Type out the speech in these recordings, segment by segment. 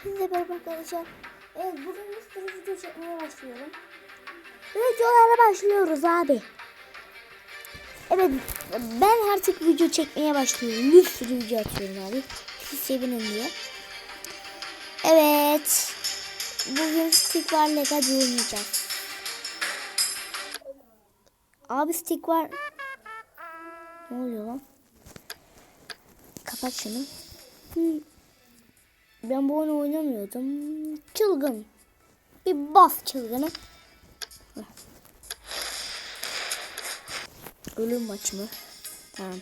Hepinize merhaba arkadaşlar. Evet bugün bir video çekmeye başlıyorum. Videolara başlıyoruz abi. Evet ben artık video çekmeye başlıyorum. Bir sürü video atıyorum abi. Siz sevinin diye. Evet. Bugün stick var lega oynayacağız. Abi stick var. Ne oluyor lan? Kapat şunu. Hı. Ben bu oyunu oynamıyordum. Çılgın. Bir bas çılgını. Heh. Ölüm maç mı? Tamam.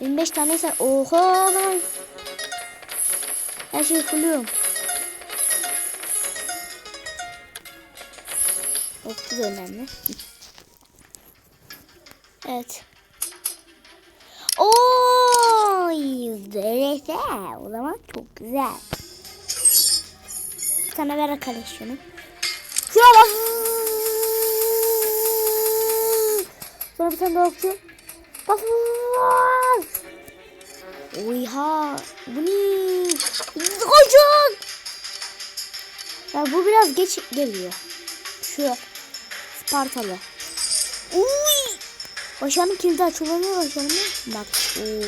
25 tane sen. Oha lan. Her şeyi fulluyorum. Okçu da önemli. Evet. Oy, öyleyse o zaman çok güzel. Tane ver arkadaşını. Şuna bak. Sonra bir tane daha okçu. Bas. Oyha. Bu ne? Koşun. Ya bu biraz geç geliyor. Şu Spartalı. Uy. Başarının kilidi açılamıyor başarının. Bak. Oo.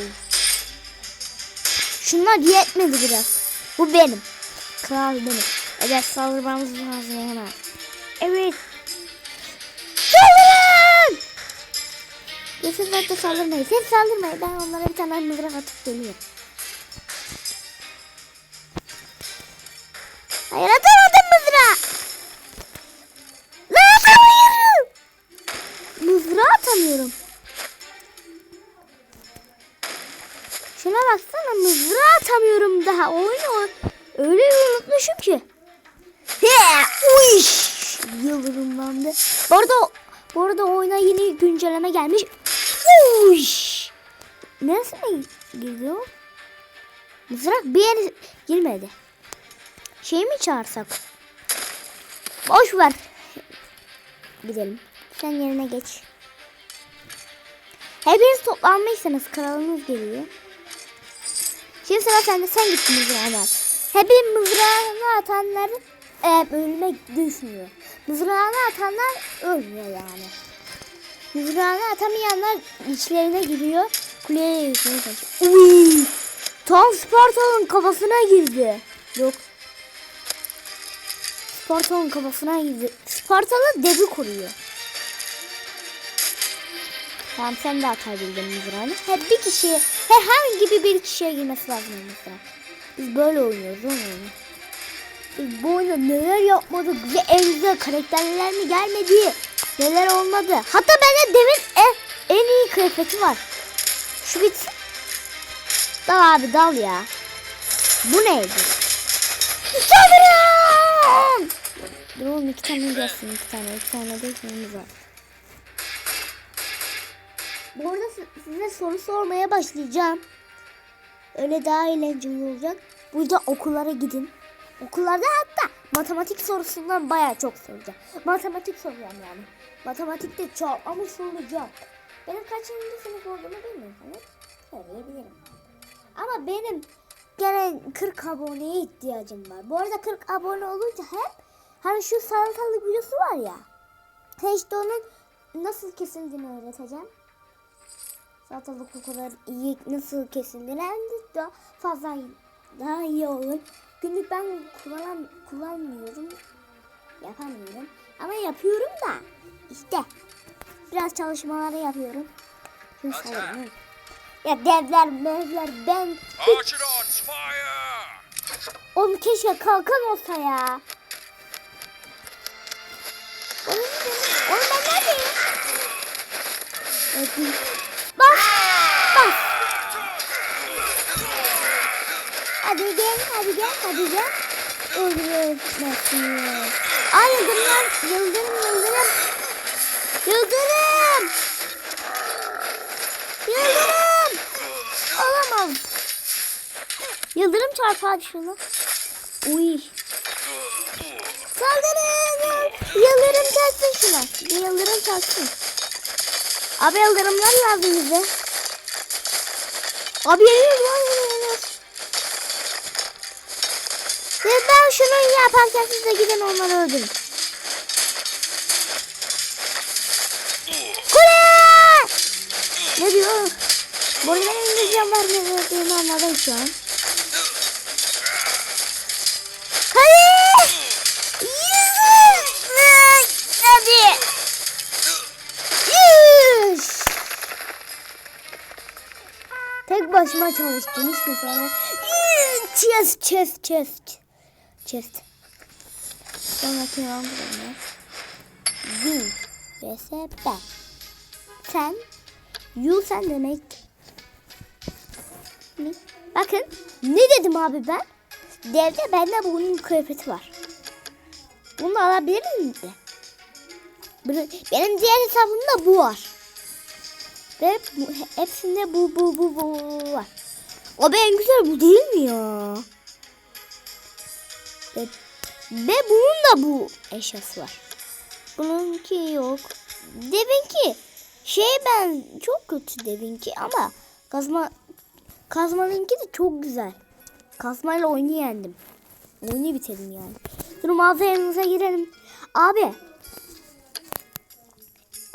Şunlar yetmedi biraz. Bu benim. Kral benim. Evet saldırmamız lazım hemen. Evet. Saldırın! Siz bence saldırmayın. Siz saldırmayın. Ben onlara bir tane mızrak atıp geliyorum. Hayır atamadım yeni güncelleme gelmiş. Uiş. Neresine girdi o? Mızrak bir yere girmedi. Şey mi çağırsak? Boş ver. Gidelim. Sen yerine geç. Hepiniz toplanmışsınız. Kralınız geliyor. Şimdi sıra sende. Sen git mızrağını at. Hepin mızrağını atanlar e, ölüme düşmüyor. Mızrağını atanlar ölmüyor yani. Mızrağını atamayanlar içlerine giriyor. Kuleye yürütmeye çalışıyor. Uy! Tam Sparta'nın kafasına girdi. Yok. Sparta'nın kafasına girdi. Spartalı devi koruyor. Tamam sen de atabildin mızrağını. Hep bir kişiye, herhangi bir bir kişiye girmesi lazım mızrağın. Biz böyle oynuyoruz mi? Biz bu oyunda neler yapmadık, bize en güzel karakterler mi gelmedi, neler olmadı. Hatta bende devin en, en iyi kıyafeti var. Şu bitsin. Dal abi dal ya. Bu neydi? Saldırın! Dur oğlum iki tane gelsin iki tane. iki tane de şeyimiz var. Bu arada si- size soru sormaya başlayacağım. Öyle daha eğlenceli olacak. Burada okullara gidin. Okullarda hatta matematik sorusundan bayağı çok soracağım. Matematik soracağım yani. Matematikte çok ama sorulacak. Benim kaçıncı sınıf olduğumu bilmiyorsanız söyleyebilirim. Ama benim gene 40 aboneye ihtiyacım var. Bu arada 40 abone olunca hep hani şu salatalık videosu var ya. İşte onun nasıl kesildiğini öğreteceğim. Salatalık o kadar iyi nasıl kesildiğini hem de daha fazla daha iyi olur. Günlük ben kullan, kullanmıyorum. Yapamıyorum. Ama yapıyorum da işte biraz çalışmaları yapıyorum. Şimdi. Ya devler mevler ben! Oğlum keşke kalkan olsa ya. Oğlum, oğlum ben neredeyim? Evet, bir- Bas! Bas! Hadi gel, hadi gel, hadi gel. Öldürmezsin. Ay yıldırımlar, yıldırım, yıldırım. Yıldırım! Yıldırım! Olamaz. Yıldırım çarpar şunu. Uy. Saldırın. Yıldırım çarpsın şuna. Bir yıldırım çarpsın. Abi yıldırımlar lazım bize. Abi yıldırım var. Ve ben şunu yaparken siz de gidin onları öldürün. Kule! Ne diyor? Bu benim İngilizcem var ne verdiğini anladım şu an. Hadi! Yüzüm! Hadi! Yüz! Tek başıma çalıştım hiç mesela. Chest, chest, chest. Chest. Sonraki round ne? You vs ben. Sen, you sen demek. Ne? Bakın ne dedim abi ben? Devde bende bunun kıyafeti var. Bunu alabilir miyim Benim diğer hesabımda bu var. Ve bu, hepsinde bu bu bu bu var. O en güzel bu değil mi ya? Ve, bunun da bu eşyası var. Bununki yok. Devinki şey ben çok kötü devinki ama kazma kazmanınki de çok güzel. Kazmayla oyunu yendim. Oyunu bitirdim yani. Dur mağaza yanınıza girelim. Abi.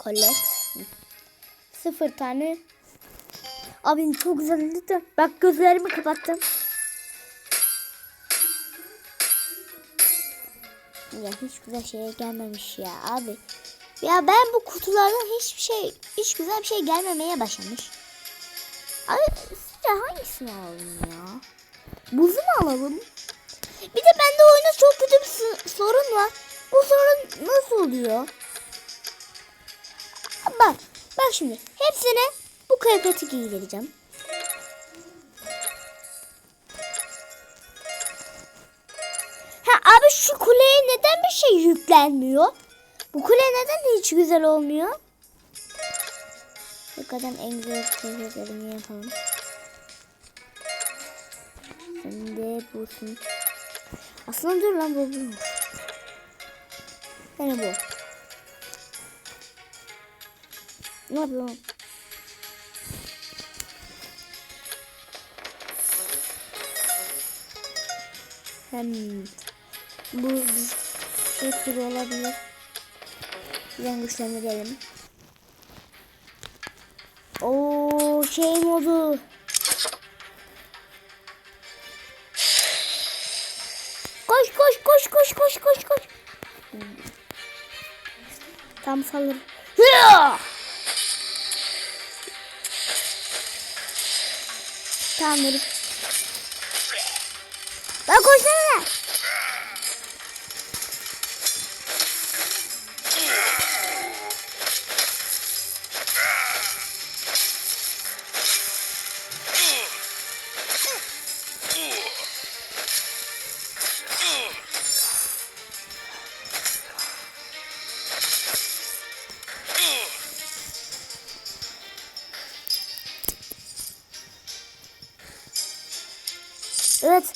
Colette. Sıfır tane. Abi çok güzel lütfen. Bak gözlerimi kapattım. Ya hiç güzel şeye gelmemiş ya abi. Ya ben bu kutulardan hiçbir şey, hiç güzel bir şey gelmemeye başlamış. Abi sizce hangisini alalım ya? Buzu mu alalım? Bir de bende oyunda çok kötü bir sorun var. Bu sorun nasıl oluyor? Bak, bak şimdi hepsine bu kıyafeti giydireceğim. Kuleye neden bir şey yüklenmiyor? Bu kule neden hiç güzel olmuyor? Hakikaten en güzel kıyafetlerimi yapalım. Sen de busun. Aslında dur lan bu bu. Yani bu. Ne yapıyorsun? Hem bu şey turu olabilir. Bizden güçlendirelim. Oo şey modu. Koş koş koş koş koş koş koş. Tam salır. Tamam dur. Evet.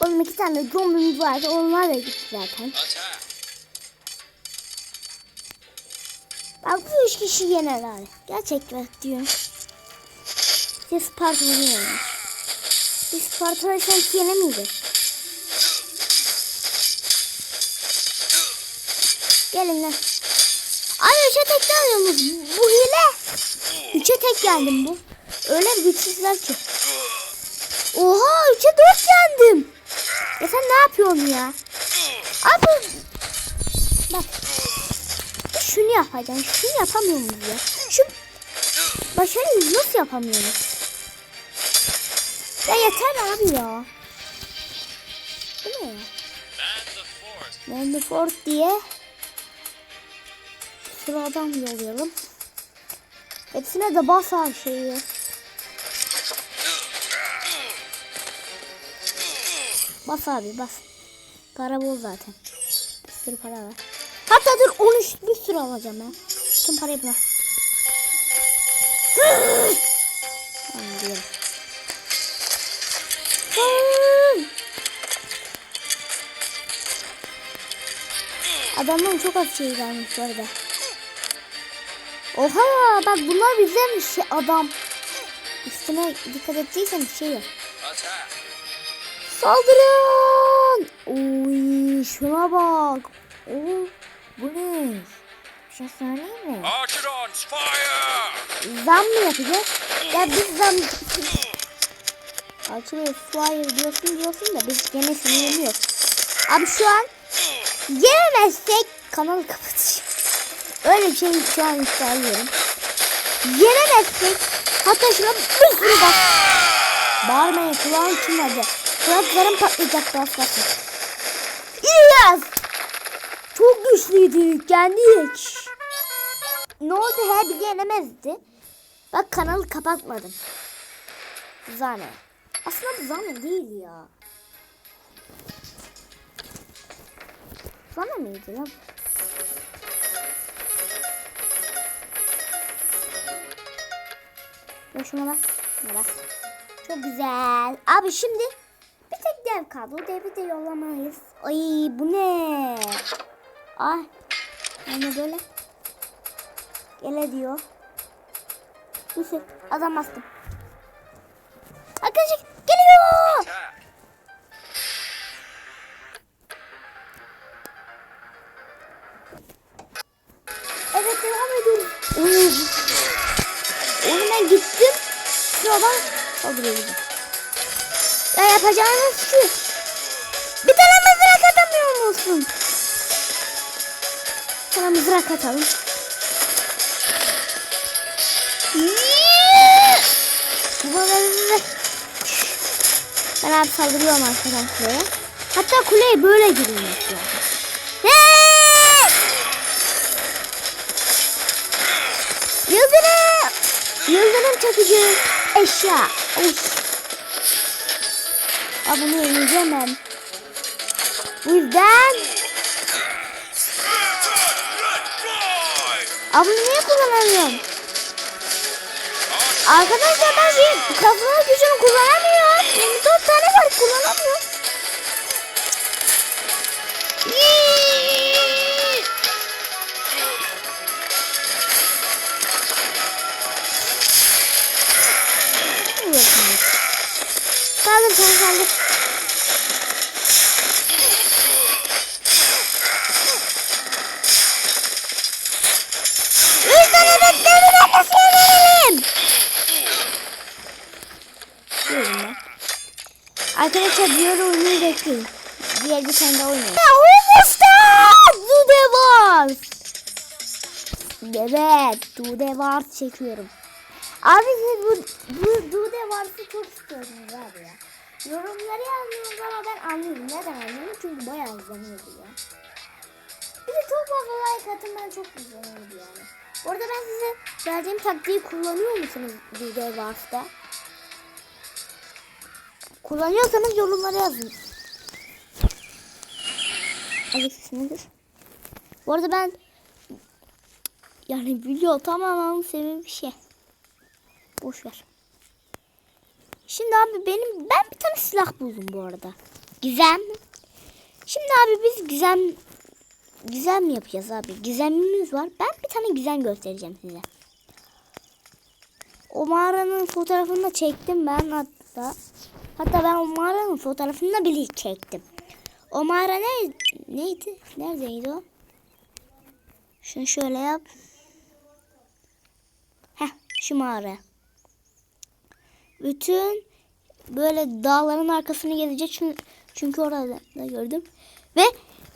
Oğlum iki tane zombimiz vardı. Onlar da gitti zaten. Bak bu üç kişi yener abi. Gerçekten diyorum. Biz Spartalı yener. Biz Spartalı sanki yenemeyeceğiz. Gelin lan. Alıyorsunuz. Bu hile. Üçe tek geldim bu. Öyle güçsüzler ki. Oha üçe dört yendim. Ya sen ne yapıyorsun ya? Abi bak. Şunu yapacaksın. Şunu yapamıyor muyuz ya? Şu başarıyı nasıl yapamıyoruz? Ya yeter abi ya. Bu ne ya? Man the fort! Mandy Diye sıradan yollayalım. Hepsine de bas her şeyi. Bas abi bas. Para bol zaten. Bir sürü para var. Hatta dur 13 bir sürü alacağım ben. Tüm parayı bırak. Tamam diyorum. Adamdan çok az şey gelmiş bu arada. Oha bak bunlar bizdenmiş adam. Üstüne dikkat ettiysen bir şey yok. Saldırın! Oy şuna bak. Oo, bu ne? Bir şey söyleyeyim mi? Zam mı yapacağız? Ya biz zam... Açılıyor fire diyorsun diyorsun da biz gene sinirleniyoruz. Abi şu an yenemezsek kanalı kapatacağım. Öyle bir şey şu an isterliyorum. Yenemezsek hatta şuna bir sürü bak. Bağırmayın kulağım çınladı. Kulaklarım patlayacak fazla. İlyas! Çok güçlüydük yendik. Ne oldu he bizi yenemezdi. Bak kanalı kapatmadım. Zane. Aslında bu Zane değil ya. Zane miydi lan? Ya şuna bak. Şuna bak. Çok güzel. Abi şimdi bir tek dev kaldı. O devi de yollamayız. Ay bu ne? Ay. Yani böyle. Gele diyor. Neyse adam bastım. Saldırıyorum. Ya yapacağınız şu. Bir tane mızrak atamıyor musun? Sana mızrak atalım. Ben abi saldırıyorum arkadaşlara. Hatta kuleye böyle girilmiş! Yıldırım! Yıldırım çakıcı eşya. Of. Aa, bunu ben. Bu yüzden... Aa, bunu niye kullanamıyorum? Arkadaşlar ben şey kafama gücünü kullanamıyorum. 24 tane var kullanamıyorum. Yee! Kaldır sen kaldır. Lütfen edetlerini ben de söyleyelim. Diyorum ben. Arkadaşlar diğer oyunu bekleyin. Diğer bir tane daha oynayalım. Ya Humus'ta! Dude var. Evet, Dude var çekiyorum. Abi siz bu, bu Dude varsa çok istiyorsunuz abi ya. Yorumları yazmıyorsunuz ama ben anlıyorum. Neden anlıyorum? Çünkü bayağı izleniyordu ya. Bir de çok fazla like atın ben çok izleniyordu yani. Orada ben size verdiğim taktiği kullanıyor musunuz Dude varsa? Kullanıyorsanız yorumlara yazın. Alex nedir? Bu arada ben yani video tamamen sebebi bir şey. Boş ver. Şimdi abi benim ben bir tane silah buldum bu arada. Gizem. Şimdi abi biz gizem gizem yapacağız abi. Gizemimiz var. Ben bir tane gizem göstereceğim size. O mağaranın fotoğrafını da çektim ben hatta. Hatta ben o mağaranın fotoğrafını da bile çektim. O mağara ne, neydi? Neredeydi o? Şunu şöyle yap. Heh şu mağara. Bütün böyle dağların arkasını gezecek çünkü, çünkü orada da gördüm. Ve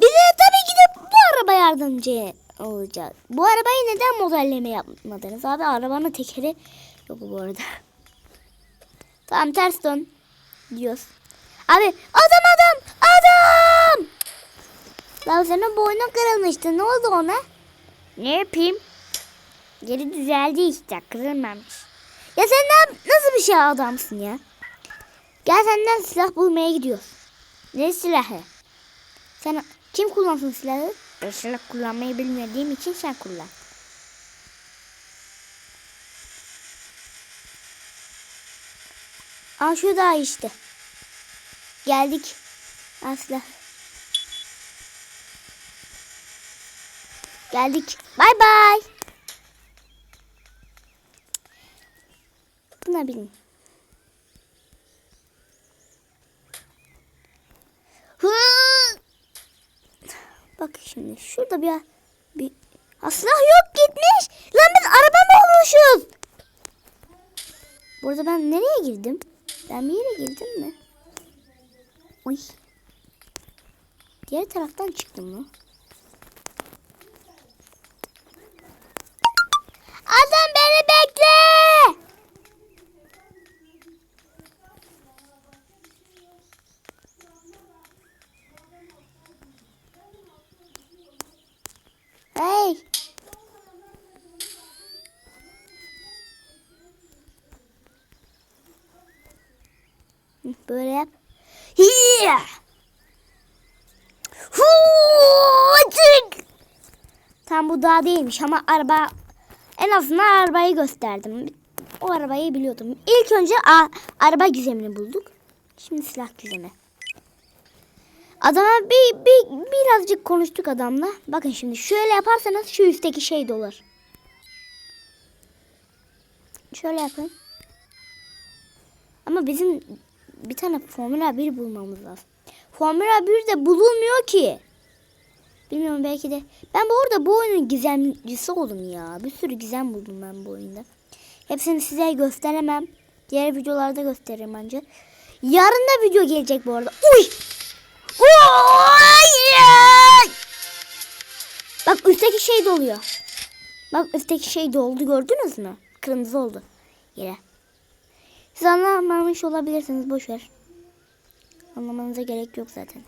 bize tabii ki de bu araba yardımcı olacak. Bu arabayı neden modelleme yapmadınız abi? Arabanın tekeri yok bu arada. Tamam ters dön diyoruz. Abi adam adam adam. Lan senin boynun kırılmıştı. Ne oldu ona? Ne yapayım? Geri düzeldi işte. Kırılmamış. Ya sen ne, nasıl bir şey adamsın ya? Gel senden silah bulmaya gidiyoruz. Ne silahı? Sen kim kullansın silahı? Ben silah kullanmayı bilmediğim için sen kullan. Aa şu daha işte. Geldik. Al silah. Geldik. Bay bay. Buna bilin. Hı! Bak şimdi şurada bir bir silah yok gitmiş. Lan biz araba mı olmuşuz? Burada ben nereye girdim? Ben bir yere girdim mi? Oy. Diğer taraftan çıktım mı? Adam beni bekle. Böyle yap. Hiya. Tam bu daha değilmiş ama araba en azından arabayı gösterdim. O arabayı biliyordum. İlk önce a, araba gizemini bulduk. Şimdi silah gizemi. Adama bir, bir birazcık konuştuk adamla. Bakın şimdi şöyle yaparsanız şu üstteki şey dolar. Şöyle yapın. Ama bizim bir tane Formula 1 bulmamız lazım. Formula 1 de bulunmuyor ki. Bilmiyorum belki de. Ben bu arada bu oyunun gizemcisi oldum ya. Bir sürü gizem buldum ben bu oyunda. Hepsini size gösteremem. Diğer videolarda gösteririm ancak. Yarın da video gelecek bu arada. Uy! Oy! Bak üstteki şey doluyor. Bak üstteki şey doldu gördünüz mü? Kırmızı oldu yere. Siz anlamamış olabilirsiniz boş ver. Anlamanıza gerek yok zaten.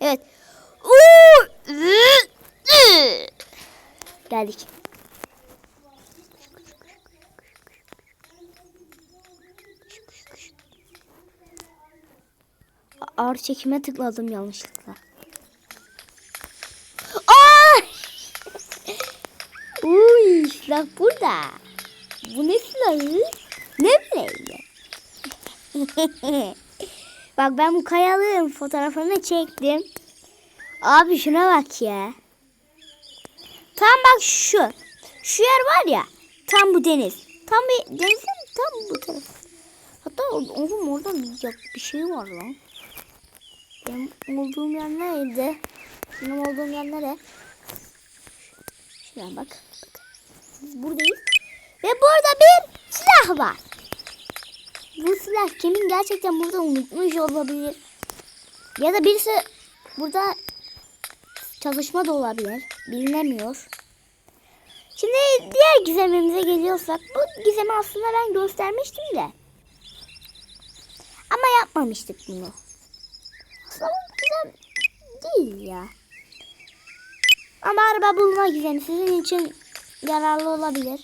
Evet. Geldik. Ağır çekime tıkladım yanlışlıkla. Uy, silah burada. Bu ne silahı? Ne böyle? bak ben bu kayalığın fotoğrafını çektim. Abi şuna bak ya. Tam bak şu. Şu yer var ya. Tam bu deniz. Tam bir denizin tam bu taraf. Hatta oğlum orada bir, şey var lan. Benim olduğum yer nerede? Benim olduğum yer nere? Şuraya bak. bak. Biz buradayız. Ve burada bir silah var. Bu silah kimin gerçekten burada unutmuş olabilir. Ya da birisi burada çalışma da olabilir. Bilinemiyor. Şimdi diğer gizemimize geliyorsak bu gizemi aslında ben göstermiştim de. Ama yapmamıştık bunu. Aslında bu gizem değil ya. Ama araba bulma gizemi sizin için yararlı olabilir.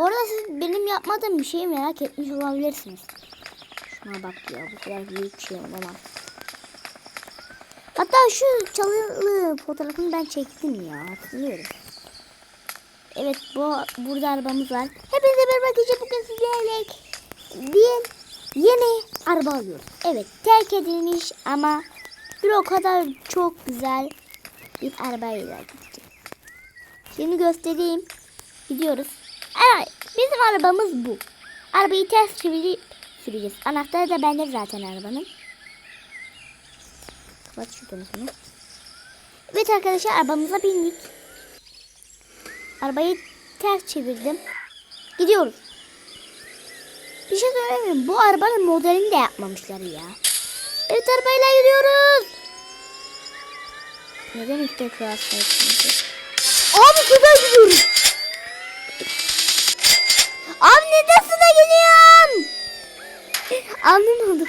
Bu arada siz benim yapmadığım bir şeyi merak etmiş olabilirsiniz. Şuna bak ya bu kadar büyük şey olamaz. Hatta şu çalılı fotoğrafını ben çektim ya hatırlıyorum. Evet bu burada arabamız var. Hepinize merhaba arkadaşlar bugün sizlerle bir yeni araba alıyoruz. Evet terk edilmiş ama bir o kadar çok güzel bir arabayla gideceğiz. Şimdi göstereyim. Gidiyoruz. Evet bizim arabamız bu. Arabayı ters çevirip süreceğiz. Anahtarı da bende zaten arabanın. Kapat şu telefonu. Evet arkadaşlar arabamıza bindik. Arabayı ters çevirdim. Gidiyoruz. Bir şey söyleyeyim mi? Bu arabanın modelini de yapmamışlar ya. Evet arabayla gidiyoruz. Neden ilk sayısınız? Abi suda gidiyoruz. Abi neden suda gidiyorum? Anlamadım.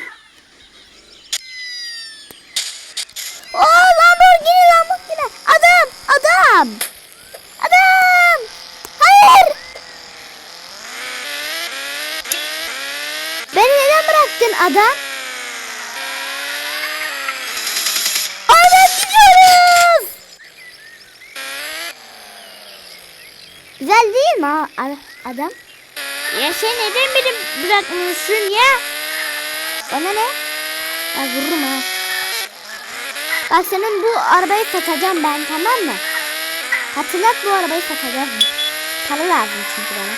Oo Lamborghini Lamborghini. Adam adam. Adam. Hayır. Beni neden bıraktın adam? Güzel değil mi adam? Ya sen neden beni bırakmıyorsun ya? Bana ne? Ya vururum ha. Bak senin bu arabayı satacağım ben tamam mı? Hatırlat bu arabayı satacağım. Para lazım çünkü bana.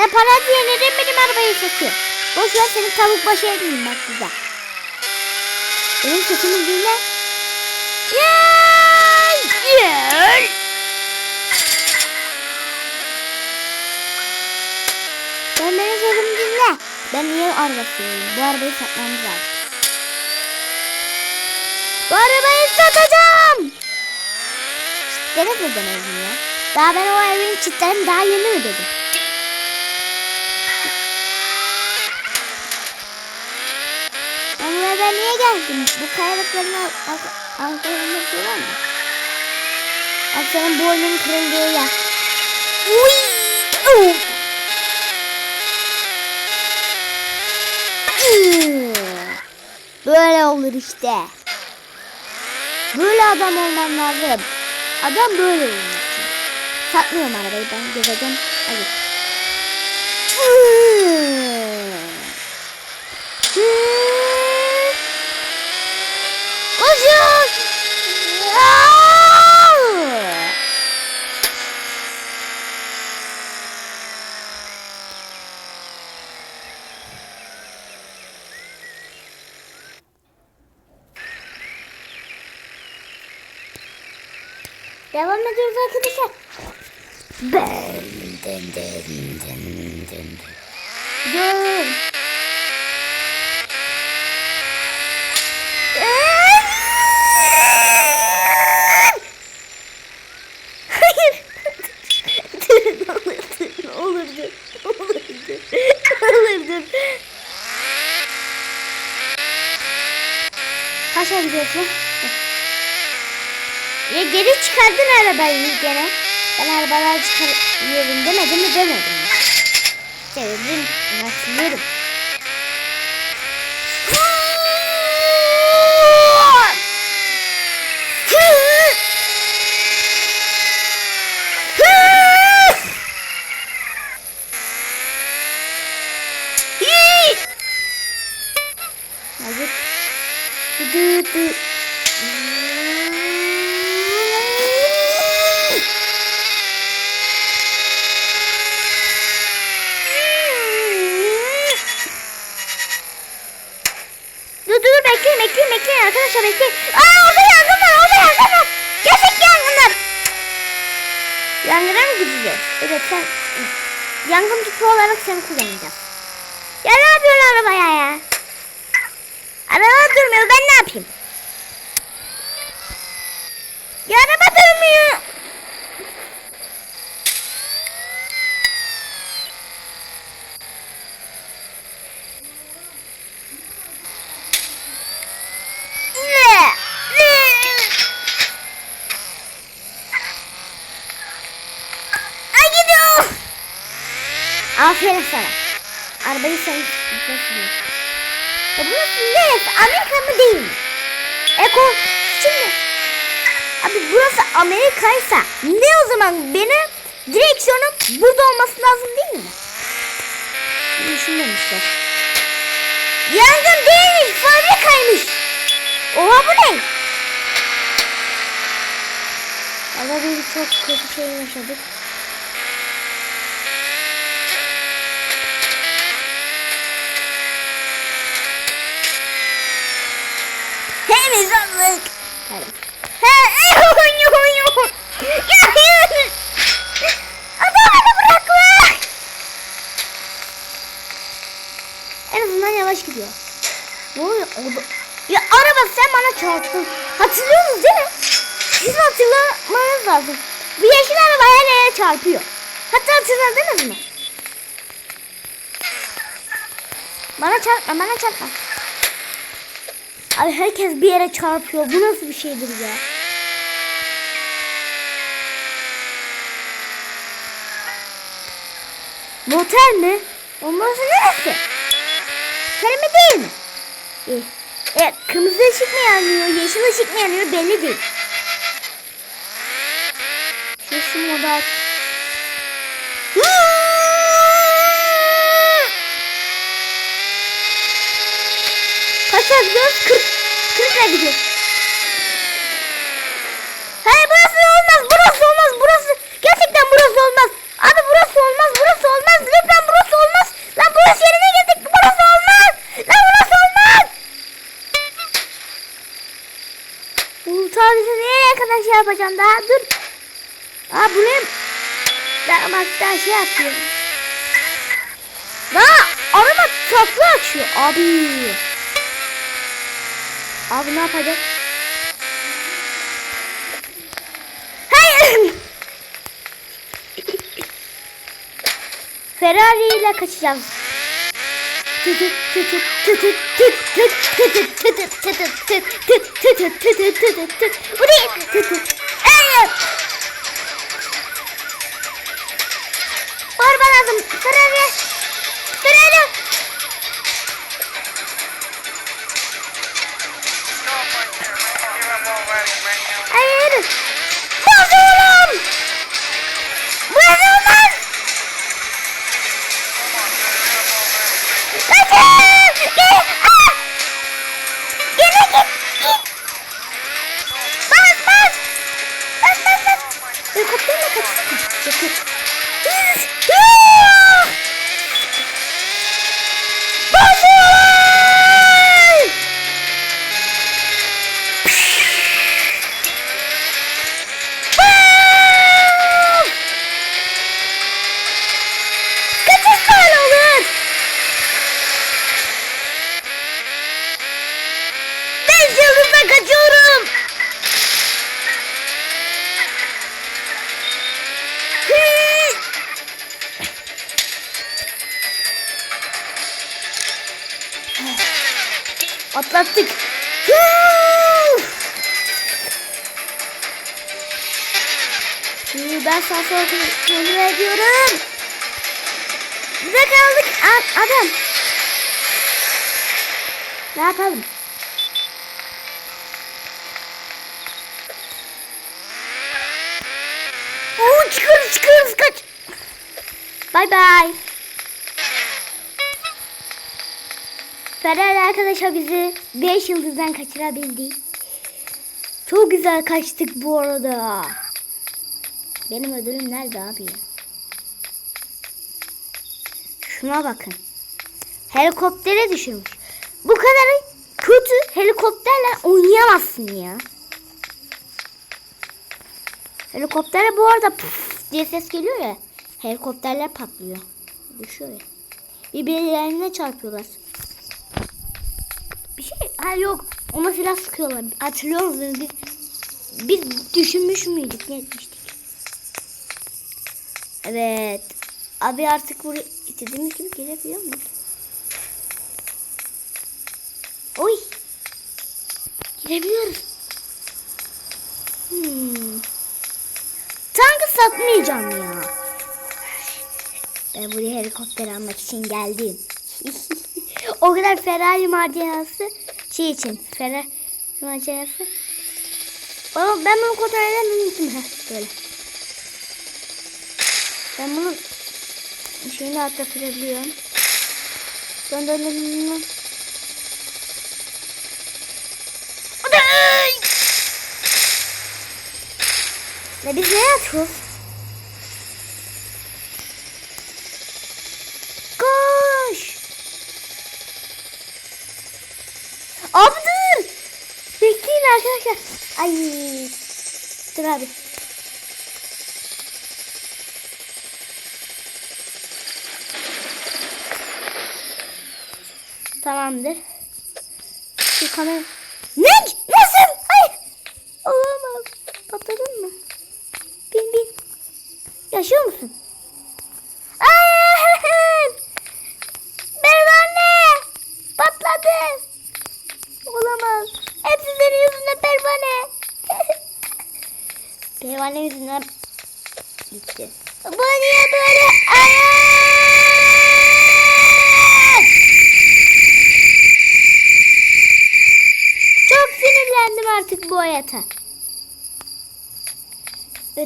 Ya para diye neden benim arabayı satıyor? Boş ver senin tavuk başı edeyim bak güzel. Benim sesimi dinle. Gel! Gel! Sesimi dinle. Ben niye araba sürüyorum? Bu arabayı satmamız lazım. Bu arabayı satacağım. Çitleri neden öldün ya? Daha ben o evin çitlerini daha yeni ödedim. Ben buraya niye geldim? Bu kayalıkların al- al- arkalarında bir şey var mı? Bak senin boynun kırıldığı yer. Uy! Uh! Olur işte. Böyle adam olmam lazım. Adam böyle olmuş. Satmıyorum arabayı ben gezeceğim. Hadi. Koşun! Aa! Devam ediyoruz arkadaşlar. Ben den den den den. Dur. Hayır. Dur, ne olur dur, ne olur dur. Ne olur dur. Ne olur dur. Kaça gidiyorsun? Ya geri çıkardın arabayı gene. Ben arabalar çıkarıyorum demedim mi demedim mi? Dedim, hatırlıyorum. Dü dü dü. Dur dur bekleyin bekleyin bekleyin arkadaşlar bekleyin. Aa orada yangın var orada yangın var. Gerçek yangın var. Yangına mı gideceğiz? Evet sen yangın tüpü olarak seni kullanacağız. Ya ne yapıyorsun arabaya ya? Araba durmuyor ben ne yapayım? Ya araba durmuyor. Ne? Ne? Ay gidiyor. Aferin sana. Arabayı sen nasıl Ya burası neresi? Amerika mı değil? Eko şimdi. Abi burası Amerika'ysa ne o zaman benim direksiyonum burada olması lazım değil mi? Düşünmemişler. Yangın değilmiş, fabrikaymış. Oha bu ne? Valla bir çok kötü şey yaşadık. Temizlik. Hadi. Ha, yuh, yuh, yuh. Ya, yuh. Adam beni bırakma. En azından yavaş gidiyor. Ne oluyor? Ya araba sen bana çarptın. Hatırlıyorsunuz değil mi? Siz hatırlamanız lazım. Bu yeşil araba her yere çarpıyor. Hatta hatırladınız mı? Bana çarpma, bana çarpma. Abi herkes bir yere çarpıyor. Bu nasıl bir şeydir ya? Motel mi? Olması neresi? Kelime değil mi? İyi. E, kırmızı ışık mı yanıyor, yeşil ışık mı yanıyor belli değil. Şu moda Nereye gidiyoruz? 40. 40 lira gidiyoruz. Hayır burası olmaz. Burası olmaz. Burası. Gerçekten burası olmaz. Abi burası olmaz. Burası olmaz. Lütfen burası olmaz. Lan burası yerine geldik. Burası olmaz. Lan burası olmaz. Bulut abisi nereye kadar şey yapacağım daha? Dur. Aa buraya damaktan şey yapıyorum. Daha arama tatlı açıyor abi. Abi ne yapacak? Hayır. Ferrari ile kaçacağız. Tütüt tütüt tütüt tüt Helikopterle kaçtık mı? Ne yapalım? Oo, çıkıyoruz çıkıyoruz kaç. Bay bay. Ferrari arkadaşa bizi 5 yıldızdan kaçırabildi. Çok güzel kaçtık bu arada. Benim ödülüm nerede abi? Şuna bakın. Helikoptere düşürmüş. Bu kadar kötü helikopterle oynayamazsın ya. Helikoptere bu arada puf diye ses geliyor ya. Helikopterler patlıyor. Düşüyor ya. Birbirlerine çarpıyorlar. Bir şey ha yok. Ona silah sıkıyorlar. Hatırlıyor musunuz? Biz, biz düşünmüş müydük? Ne etmiştik? Evet. Abi artık buraya istediğimiz gibi girebiliyor muyuz? Oy. Girebiliyoruz. Hmm. Tankı satmayacağım ya. Ben buraya helikopter almak için geldim. o kadar Ferrari macerası şey için. Ferrari macerası. Ama ben bunu kontrol unuttum. Heh, böyle. Ben bunu şeyini atlatabiliyorum. Dön dön dön dön. dön. Ay! Ve biz ne yapıyoruz? Koş! Abi dur! Bekleyin arkadaşlar. Ay! Dur abi. Tamamdır. Şu kamera... Ne? Nasıl? Hayır. Olamaz. Patladın mı? Bin bin. Yaşıyor musun? Hayır. Pervane. Patladı. Olamaz. Hepsi senin yüzünden pervane. pervane yüzünden gitti. Bu niye böyle? Hayır. Çok sinirlendim artık bu hayata.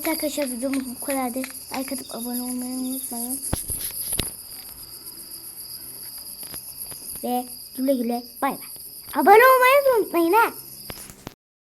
Evet arkadaşlar videomuz bu kadardı. Like atıp abone olmayı unutmayın. Ve güle güle bay bay. Abone olmayı unutmayın ha.